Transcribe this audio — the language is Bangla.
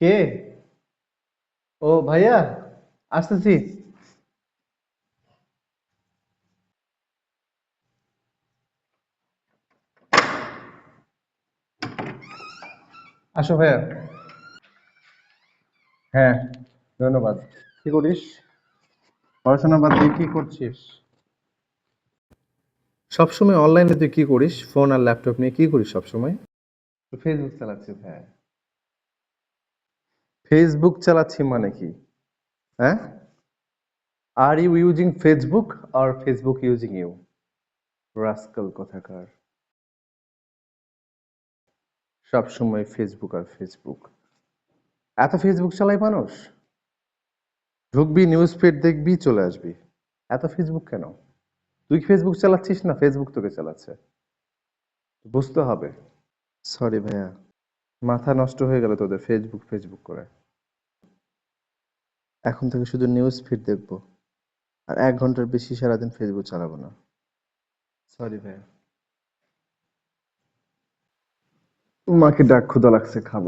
কে? ও ভাইয়া আসতেছি। আসো ভাইয়া। হ্যাঁ ধন্যবাদ। কি করিস? পড়াশোনা বাদ দিয়ে কি করছিস? সবসময় অনলাইনে তুই কি করিস? ফোন আর ল্যাপটপ নিয়ে কি করিস সবসময়? ফেসবুক চালাচ্ছি হ্যাঁ ফেসবুক চালাচ্ছি মানে কি? হ্যাঁ? Are you using Facebook R Facebook using you rascal কথাকার। সব সময় ফেসবুক আর ফেসবুক এত ফেসবুক চালাই মানুষ? ঢুকবি নিউজ ফিড দেখবি, চলে আসবি। এত ফেসবুক কেন? তুই ফেসবুক চালাচ্ছিস না ফেসবুক তোকে চালাচ্ছে? বুঝতে হবে। সরি ভাইয়া। মাথা নষ্ট হয়ে গেল তোদের ফেসবুক ফেসবুক করে। এখন থেকে শুধু নিউজ ফিড দেখব। আর এক ঘণ্টার বেশি সারাদিন ফেসবুক চালাবো না। সরি ভাইয়া। মাকে ডাক ক্ষুদা লাগছে, খাব।